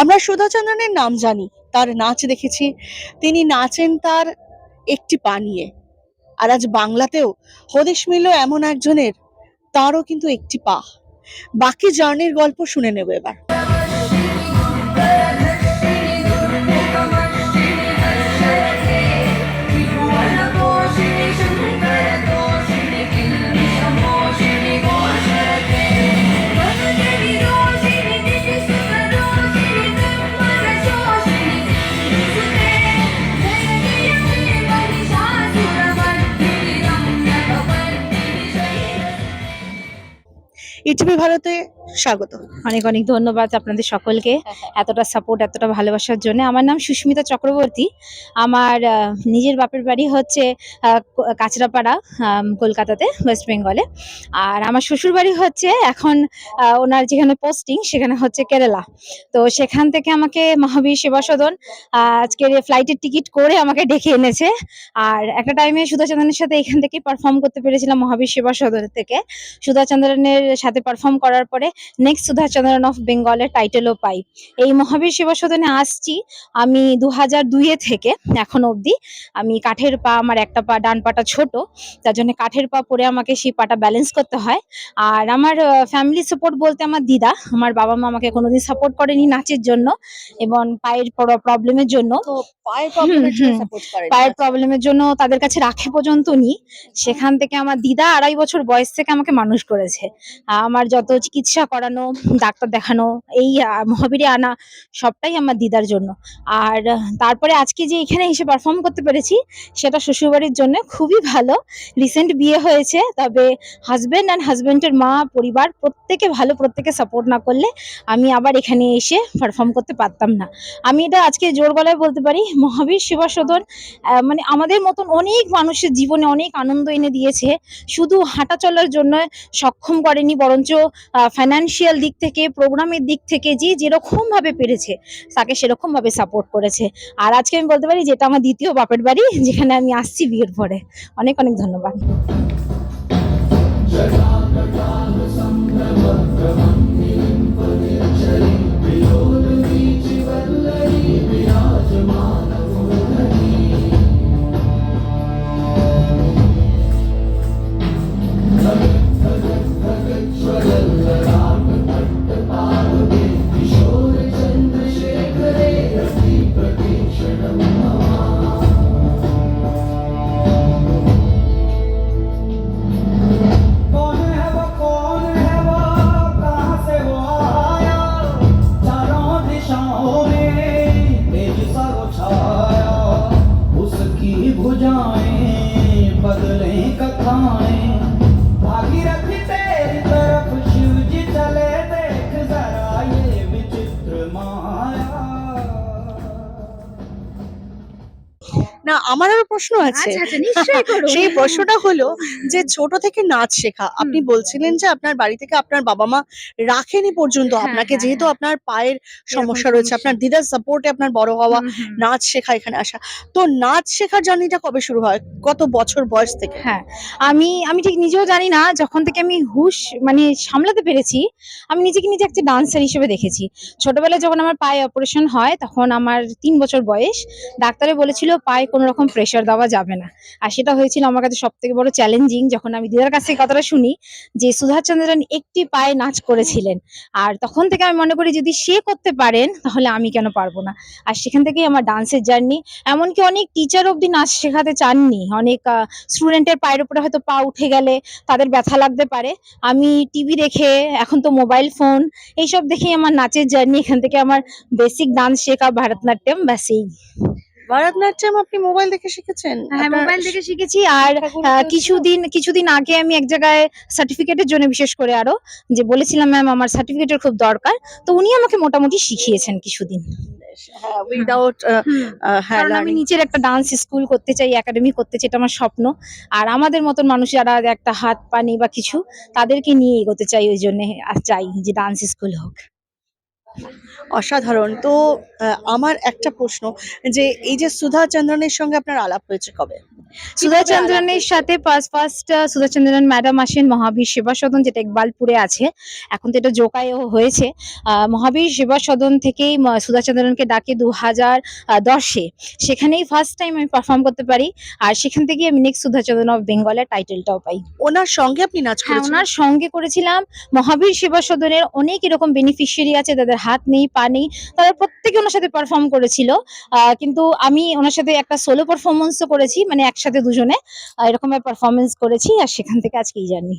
আমরা সুধাচন্দ্রনের নাম জানি, তার নাচ দেখেছি। তিনি নাচেন তার একটি পা নিয়ে। আর আজ বাংলাতেও হদেশ মিলল এমন একজনের, তারও কিন্তু একটি পা। বাকি জার্নির গল্প শুনে নেব এবার। ইটিভি ভারতে স্বাগত। অনেক অনেক ধন্যবাদ আপনাদের সকলকে এতটা সাপোর্ট এতটা ভালোবাসার জন্য। আমার নাম সুস্মিতা চক্রবর্তী। আমার নিজের বাপের বাড়ি হচ্ছে কাঁচরাপাড়া কলকাতাতে ওয়েস্ট বেঙ্গলে আর আমার শ্বশুর বাড়ি হচ্ছে এখন ওনার যেখানে পোস্টিং সেখানে হচ্ছে কেরালা। তো সেখান থেকে আমাকে মহাবীর সেবা সদন আহ, আজকে ফ্লাইটের টিকিট করে আমাকে ডেকে এনেছে। আর একটা টাইমে সুধাচন্দ্রনের সাথে এখান থেকে পারফর্ম করতে পেরেছিলাম মহাবীর সেবা সদন থেকে। সুধাচন্দ্রনের সাথে পারফর্ম করার পরে নেক্সট সুধাচন্দ্রন অফ বেঙ্গলের টাইটেলও পাই। এই মহাবীর সেবা সদনে আসছি আমি দু হাজার দুইয়ে থেকে এখন অবধি। আমি কাঠের পা আমার একটা পা ডান পাটা ছোট। তার জন্য কাঠের পা পরে আমাকে সেই পাটা ব্যালেন্স করতে হয়। আর আমার ফ্যামিলি সাপোর্ট বলতে আমার দিদা। আমার বাবা মা আমাকে কোনোদিন সাপোর্ট করেনি নাচের জন্য এবং পায়ের প্রবলেমের জন্য। পায়ের প্রবলেমের জন্য তাদের কাছে রাখে পর্যন্ত নি। সেখান থেকে আমার দিদা আড়াই বছর বয়স থেকে আমাকে মানুষ করেছে। আমার যত চিকিৎসা করানো, ডাক্তার দেখানো, এই মহাবীরে আনা সবটাই আমার দিদার জন্য। আর তারপরে আজকে যে এখানে এসে পারফর্ম করতে পেরেছি, সেটা শ্বশুরবাড়ির জন্য খুবই ভালো। রিসেন্ট বিয়ে হয়েছে, তবে হাজবেন্ড অ্যান্ড হাজবেন্ডের মা, পরিবার প্রত্যেকে ভালো, প্রত্যেকে সাপোর্ট না করলে আমি আবার এখানে এসে পারফর্ম করতে পারতাম না। আমি এটা আজকে জোর গলায় বলতে পারি, মহাবীর সেবা সদন মানে আমাদের মতন অনেক মানুষের জীবনে অনেক আনন্দ এনে দিয়েছে। শুধু হাঁটা চলার জন্য সক্ষম করেনি, বরঞ্চ ফাইন্যান্সিয়াল দিক থেকে প্রোগ্রামের দিক থেকে যে যেরকমভাবে পেরেছে, তাকে সেরকমভাবে সাপোর্ট করেছে। আর আজকে আমি বলতে পারি যেটা আমার দ্বিতীয় বাপের বাড়ি, যেখানে আমি আসছি বিয়ের পরে। অনেক অনেক ধন্যবাদ। बदले कथाएं না আমার আরও প্রশ্ন আছে। আচ্ছা, সেই প্রশ্নটা হলো যে ছোট থেকে নাচ শেখা। আপনি বলছিলেন যে আপনার বাড়ি থেকে আপনার বাবা মা রাখেনি পর্যন্ত হ্যাঁ, আপনাকে হ্যাঁ, যেহেতু হ্যাঁ। আপনার পায়ের সমস্যা রয়েছে। আপনার দিদার সাপোর্টে আপনার বড় হওয়া নাচ শেখা এখানে আসা। তো নাচ শেখার জার্নিটা কবে শুরু হয়? কত বছর বয়স থেকে? হ্যাঁ আমি আমি ঠিক নিজেও জানি না যখন থেকে আমি হুশ মানে সামলাতে পেরেছি আমি নিজেকে নিজে একটা ডান্সার হিসেবে দেখেছি। ছোটবেলায় যখন আমার পায়ে অপারেশন হয় তখন আমার তিন বছর বয়স ডাক্তারে বলেছিল পায়ে কোনো রকম প্রেশার দেওয়া যাবে না। আর সেটা হয়েছিল আমার কাছে সব থেকে বড় চ্যালেঞ্জিং যখন আমি দিদার কাছ থেকে কথাটা শুনি যে, সুধাচন্দ্রন একটি পায়ে নাচ করেছিলেন। আর তখন থেকে আমি মনে করি যদি সে করতে পারেন, তাহলে আমি কেন পারব না? আর সেখান থেকেই আমার ডান্সের জার্নি এমনকি অনেক টিচার অব্দি নাচ শেখাতে চাননি। অনেক স্টুডেন্টের পায়ের উপরে হয়তো পা উঠে গেলে তাদের ব্যথা লাগতে পারে। আমি টিভি দেখে, এখন তো মোবাইল ফোন এইসব দেখেই আমার নাচের জার্নি এখান থেকে আমার বেসিক ডান্স শেখা ভারতনাট্যম, ব্যাস এই। ভারতনাট্যম আপনি মোবাইল দেখে শিখেছেন? হ্যাঁ মোবাইল দেখে শিখেছি। আর কিছুদিন কিছুদিন আগে আমি এক জায়গায় সার্টিফিকেটের জন্য বিশেষ করে আরও যে বলেছিলাম ম্যাম আমার সার্টিফিকেটের খুব দরকার। তো উনি আমাকে মোটামুটি শিখিয়েছেন কিছুদিন। হ্যাঁ উইদাউট হ্যাঁ কারণ আমি। নিচের একটা ডান্স স্কুল করতে চাই একাডেমি করতে চাই এটা আমার স্বপ্ন। আর আমাদের মতন মানুষ যারা একটা হাত পানি বা কিছু তাদেরকে নিয়ে এগোতে চাই ওই জন্য চাই যে ডান্স স্কুল হোক। অসাধারণ। তো আমার একটা প্রশ্ন যে, এই যে সুধা চন্দ্রনের সঙ্গে আপনার আলাপ হয়েছে কবে? সুধাচন্দ্রনের সাথে ফার্স্ট সুধাচন্দ্রন ম্যাডাম আসেন মহাবীর সেবা সদন যেটা ইকবালপুরে আছে। এখন তো এটা জোকায়ও হয়েছে। মহাবীর সেবা সদন থেকেই সুধাচন্দ্রনকে ডাকে দু হাজার দশে। সেখানেই ফার্স্ট টাইম আমি পারফর্ম করতে পারি। আর সেখান থেকে আমি নেক্সট সুধাচন্দ্রন অফ বেঙ্গলের টাইটেলটাও পাই। ওনার সঙ্গে আপনি নাচ হ্যাঁ করেছেন ওনার সঙ্গে করেছিলাম। মহাবীর সেবা সদনের অনেক এরকম বেনিফিশিয়ারি আছে যাদের হাত নেই পা নেই। তারা প্রত্যেকে ওনার সাথে পারফর্ম করেছিল। আহ, কিন্তু আমি ওনার সাথে একটা সোলো পারফরমেন্সও করেছি। মানে একসাথে দুজনে এরকম পারফরমেন্স করেছি আর সেখান থেকে আজকেই জানি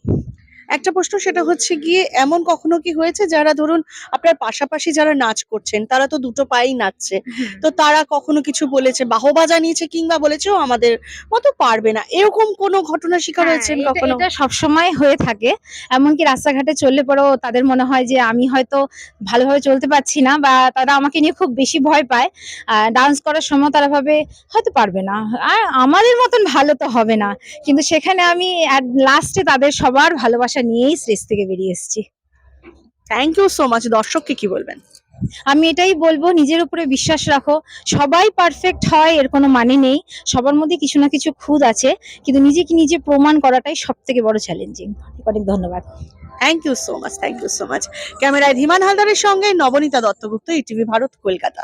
একটা প্রশ্ন সেটা হচ্ছে গিয়ে এমন কখনো কি হয়েছে যারা ধরুন আপনার পাশাপাশি যারা নাচ করছেন তারা তো দুটো পায়েই নাচছে। তো তারা কখনো কিছু বলেছে বাহবা জানিয়েছে কিংবা বলেছে "ও আমাদের মতো পারবে না এরকম কোনো ঘটনা শিকার হয়েছেন হ্যাঁ, কখনো? এটা সবসময় হয়ে থাকে। এমনকি রাস্তাঘাটে চললে পরেও তাদের মনে হয় যে আমি হয়তো ভালোভাবে চলতে পারছি না বা তারা আমাকে নিয়ে খুব বেশি ভয় পায়। ডান্স করার সময় তারা ভাবে হয়তো পারবে না আর আমাদের মতন ভালো তো হবে না। কিন্তু সেখানে আমি লাস্টে তাদের সবার ভালোবাসা নিয়েই স্টেজ থেকে বেরিয়ে এসেছি। থ্যাংক ইউ সো মাচ দর্শককে কি বলবেন? আমি এটাই বলব, নিজের উপরে বিশ্বাস রাখো। সবাই পারফেক্ট হয়, এর কোনো মানে নেই। সবার মধ্যে কিছু না কিছু খুদ আছে, কিন্তু নিজেকে নিজে প্রমাণ করাটাই সব থেকে বড় চ্যালেঞ্জিং অনেক ধন্যবাদ। Thank you so much thank you so much ক্যামেরায় ধীমান হালদারের সঙ্গে নবনীতা দত্তগুপ্ত ইটিভি ভারত, কলকাতা।